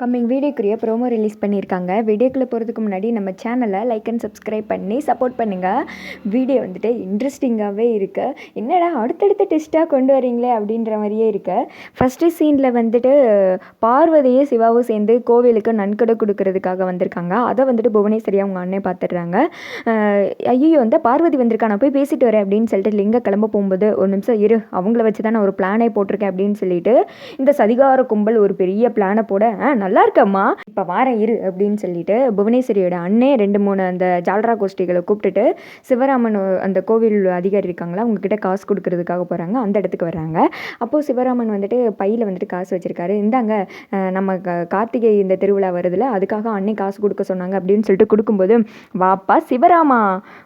Coming வீடியோக்குரிய promo release பண்ணியிருக்காங்க. வீடியோக்குள்ளே போகிறதுக்கு முன்னாடி நம்ம சேனலை லைக் அண்ட் சப்ஸ்கிரைப் பண்ணி சப்போர்ட் பண்ணுங்கள் வீடியோ வந்துட்டு இன்ட்ரெஸ்டிங்காகவே இருக்குது என்னடா அடுத்தடுத்த டெஸ்ட்டாக கொண்டு வரீங்களே அப்படின்ற மாதிரியே இருக்கு. ஃபஸ்ட்டு சீனில் வந்துட்டு பார்வதியும் சிவாவும் சேர்ந்து கோவிலுக்கு நன்கொடை கொடுக்கறதுக்காக வந்திருக்காங்க. அதை வந்துட்டு புவனேஸ்வரி அவங்க அண்ணன் பார்த்துடுறாங்க. ஐயோ வந்து பார்வதி வந்திருக்கா நான் போய் பேசிட்டு வரேன் அப்படின்னு சொல்லிட்டு லிங்க கிளம்ப போகும்போது ஒரு நிமிஷம் இரு அவங்கள வச்சு தான் நான் ஒரு பிளானே போட்டிருக்கேன் அப்படின்னு சொல்லிட்டு இந்த சதிகார கும்பல் ஒரு பெரிய பிளானை போட நல்லா இருக்கம்மா இப்போ வாரம் இரு அப்படின்னு சொல்லிட்டு புவனேஸ்வரியோட அண்ணே ரெண்டு மூணு அந்த ஜால்ரா கோஷ்டிகளை கூப்பிட்டுட்டு சிவராமன் அந்த கோவில் அதிகாரி இருக்காங்களா அவங்கக்கிட்ட காசு கொடுக்கறதுக்காக போகிறாங்க அந்த இடத்துக்கு வராங்க அப்போது சிவராமன் வந்துட்டு பையில் வந்துட்டு காசு வச்சுருக்காரு. இந்தாங்க நம்ம க- கார்த்திகை இந்த திருவிழா வருதுல அதுக்காக அண்ணே காசு கொடுக்க சொன்னாங்க அப்படின்னு சொல்லிட்டு கொடுக்கும்போது வாப்பா சிவராமா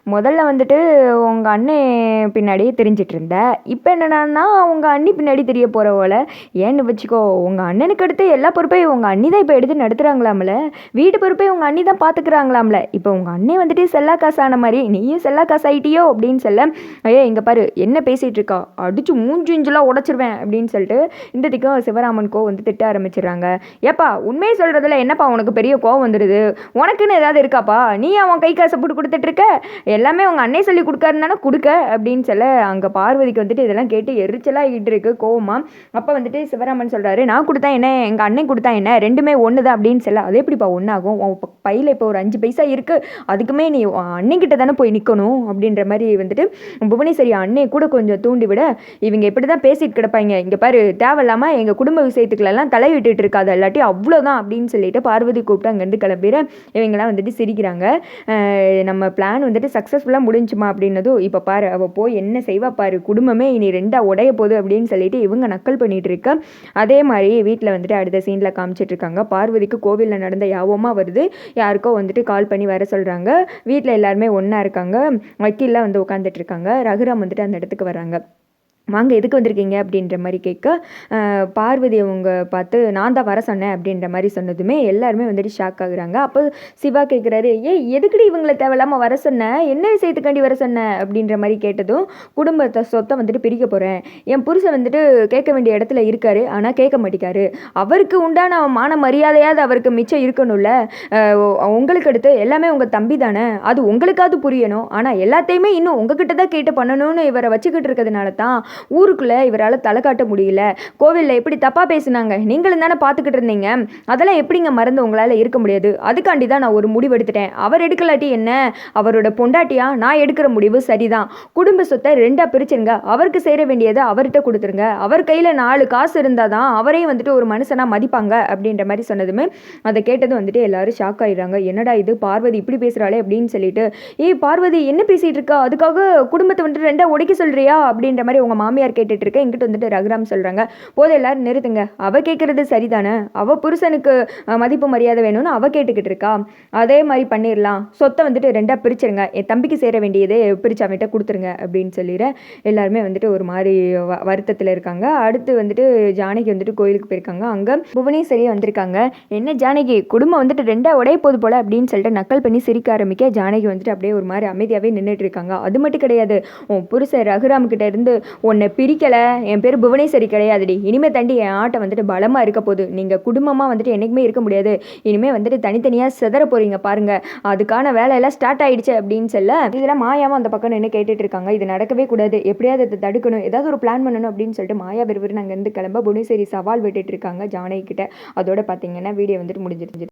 முதல்ல வந்துட்டு உங்கள் அண்ணே பின்னாடியே தெரிஞ்சிட்டு இருந்த. இப்போ என்னடான்னா உங்கள் அண்ணி பின்னாடி தெரிய போகிற போல. ஏன்னு வச்சுக்கோ உங்கள் அண்ணனுக்கு அடுத்து எல்லா பொறுப்பையும் உங்கள் அண்ணி தான் இப்போ எடுத்து நடத்துகிறாங்களாம்ல வீட்டு பொறுப்பை உங்கள் அண்ணி தான் பார்த்துக்கிறாங்களாம்ல இப்போ உங்கள் அண்ணே வந்துட்டு செல்லா காசான மாதிரி நீயும் செல்லா காசாயிட்டியோ அப்படின்னு சொல்ல ஐயே இங்கே பாரு என்ன பேசிகிட்டு இருக்கா? அடிச்சு மூஞ்சு இஞ்செல்லாம் உடச்சிருவேன் அப்படின்னு சொல்லிட்டு இந்த திக்கம் சிவராமனுக்கோ வந்து திட்ட ஆரம்பிச்சிடுறாங்க. ஏப்பா உண்மையை சொல்கிறதுல என்னப்பா உனக்கு பெரிய கோவம் வந்துடுது உனக்குன்னு ஏதாவது இருக்காப்பா? நீ அவன் கை காசை போட்டு கொடுத்துட்ருக்க எல்லாமே உங்கள் அண்ணே சொல்லி கொடுக்காருந்தானே கொடுக்க? அப்படின்னு சொல்ல அங்கே பார்வதிக்கு வந்துட்டு இதெல்லாம் கேட்டு எரிச்சலாகிட்டு இருக்கு கோவமாக அப்போ வந்துட்டு சிவராமன் சொல்கிறாரு நான் கொடுத்தா என்ன? எங்கள் அண்ணன் கொடுத்தா என்ன? ரெண்டு ரெண்டுமே ஒன்று தான் அப்படின்னு சொல்ல அது எப்படிப்பா ஒன்றாகும் உன் பையில் இப்போ ஒரு அஞ்சு பைசா இருக்குது அதுக்குமே நீ உன் தானே போய் நிற்கணும் அப்படின்ற மாதிரி வந்துட்டு புவனேஸ்வரி அண்ணே கூட கொஞ்சம் தூண்டி விட இவங்க இப்படி தான் பேசிட்டு கிடப்பாங்க. இங்கே பாரு தேவையில்லாமல் எங்கள் குடும்ப விஷயத்துக்குள்ளெல்லாம் தலையிட்டு இருக்காது இல்லாட்டி அவ்வளோதான் அப்படின்னு சொல்லிட்டு பார்வதி கூப்பிட்டு அங்கேருந்து கிளம்பிட இவங்கெல்லாம் வந்துட்டு சிரிக்கிறாங்க. நம்ம பிளான் வந்துட்டு சக்ஸஸ்ஃபுல்லாக முடிஞ்சுமா அப்படின்னதும் இப்போ பாரு அவள் போய் என்ன செய்வா பாரு குடும்பமே இனி ரெண்டாக உடைய போகுது அப்படின்னு சொல்லிட்டு இவங்க நக்கல் பண்ணிகிட்டு இருக்க அதே மாதிரி வீட்டில் வந்துட்டு அடுத்த சீனில் காமிச்சிட்டு சொல்கிறாங்க பார்வதிக்கு கோவிலில் நடந்த யாவமாக வருது. யாருக்கோ வந்துட்டு கால் பண்ணி வர சொல்கிறாங்க வீட்டில் எல்லாருமே ஒன்றா இருக்காங்க. வக்கீல்லாம் வந்து உட்காந்துட்டு இருக்காங்க. ரகுராம் வந்துட்டு அந்த இடத்துக்கு வராங்க வாங்க எதுக்கு வந்திருக்கீங்க? அப்படின்ற மாதிரி கேட்க பார்வதி அவங்க பார்த்து நான் தான் வர சொன்னேன் அப்படின்ற மாதிரி சொன்னதுமே எல்லாருமே வந்துட்டு ஷாக் ஆகுறாங்க. அப்போ சிவா கேட்குறாரு ஏய் எதுக்குடி இவங்களை தேவையில்லாமல் வர சொன்ன? என்ன விஷயத்துக்காண்டி வர சொன்ன? அப்படின்ற மாதிரி கேட்டதும் குடும்பத்தை சொத்தை வந்துட்டு பிரிக்க போகிறேன் என் புருஷன் வந்துட்டு கேட்க வேண்டிய இடத்துல இருக்காரு ஆனால் கேட்க மாட்டேங்காரு. அவருக்கு உண்டான மான மரியாதையாவது அவருக்கு மிச்சம் இருக்கணும்ல. உங்களுக்கு அடுத்து எல்லாமே உங்கள் தம்பி தானே. அது உங்களுக்காவது புரியணும். ஆனால் எல்லாத்தையுமே இன்னும் உங்ககிட்ட தான் கேட்டு பண்ணணும்னு இவரை வச்சுக்கிட்டு இருக்கிறதுனால தான் ஊருக்குள்ளே இவரால் தலை காட்ட முடியல. கோவிலில் எப்படி தப்பாக பேசினாங்க? நீங்களும் தானே பார்த்துக்கிட்டு இருந்தீங்க. அதெல்லாம் எப்படிங்க மறந்து உங்களால் இருக்க முடியாது? அதுக்காண்டி தான் நான் ஒரு முடிவு எடுத்துட்டேன். அவர் எடுக்கலாட்டி என்ன? அவரோட பொண்டாட்டியா? நான் எடுக்கிற முடிவு சரிதான். குடும்ப சொத்தை ரெண்டாக பிரிச்சுருங்க. அவருக்கு சேர வேண்டியதை அவர்கிட்ட கொடுத்துருங்க. அவர் கையில் நாலு காசு இருந்தால் தான் அவரையும் வந்துட்டு ஒரு மனுஷனாக மதிப்பாங்க அப்படின்ற மாதிரி சொன்னதுமே அதை கேட்டதும் வந்துட்டு எல்லாரும் ஷாக் ஆகிடுறாங்க என்னடா இது? பார்வதி இப்படி பேசுகிறாளே அப்படின்னு சொல்லிட்டு ஏய் பார்வதி என்ன பேசிகிட்டு இருக்கா? அதுக்காக குடும்பத்தை வந்துட்டு ரெண்டா உடைக்க சொல்கிறியா அப்படின்ற மாதிரி உங்கள் மாமியார் கேட்டுட்டு இருக்க எங்கிட்ட வந்துட்டு ரகுராம் சொல்கிறாங்க போதும் எல்லாரும் நிறுத்துங்க அவள் கேட்குறது சரிதானே? அவள் புருஷனுக்கு மதிப்பு மரியாதை வேணும்னு அவள் கேட்டுக்கிட்டு இருக்கா அதே மாதிரி பண்ணிடலாம் சொத்தை வந்துட்டு ரெண்டாக பிரிச்சிருங்க. என் தம்பிக்கு சேர வேண்டியதே பிரிச்சு அவன்கிட்ட கொடுத்துருங்க அப்படின்னு சொல்லிடுறேன் எல்லாருமே வந்துட்டு ஒரு மாதிரி வ வருத்தத்தில் இருக்காங்க. அடுத்து வந்துட்டு ஜானகி வந்துட்டு கோயிலுக்கு போயிருக்காங்க. அங்கே புவனேஸ்வரியே வந்திருக்காங்க. என்ன ஜானகி குடும்பம் வந்துட்டு ரெண்டா உடைய போது போல் அப்படின்னு சொல்லிட்டு நக்கல் பண்ணி சிரிக்க ஆரம்பிக்க ஜானகி வந்துட்டு அப்படியே ஒரு மாதிரி அமைதியாகவே நின்றுட்டு இருக்காங்க. அது மட்டும் கிடையாது. உன் புருஷன் ரகுராம் கிட்ட இருந்து உன்னை பிரிக்கலை. என் பேர் புவனேஸ்வரி கிடையாதுடி. இனிமேல் தாண்டி என் ஆட்டை வந்துட்டு பலமாக இருக்க போகுது. நீங்கள் குடும்பமாக வந்துட்டு என்றைக்குமே இருக்க முடியாது. இனிமேல் வந்துட்டு தனித்தனியாக சிதற போகிறீங்க பாருங்கள் அதுக்கான வேலையெல்லாம் ஸ்டார்ட் ஆகிடுச்சு அப்படின்னு சொல்ல இதெல்லாம் மாயாவும் அந்த பக்கம் நின்று கேட்டுட்டு இருக்காங்க. இது நடக்கவே கூடாது. எப்படியாவது அதை தடுக்கணும். ஏதாவது ஒரு பிளான் பண்ணணும் அப்படின்னு சொல்லிட்டு மாயா விறுவிறுன்னு அங்கேருந்து கிளம்ப புவனேஸ்வரி சவால் விட்டுட்டு இருக்காங்க ஜானகி கிட்ட அதோட பார்த்தீங்கன்னா வீடியோ வந்துட்டு முடிஞ்சிருச்சு.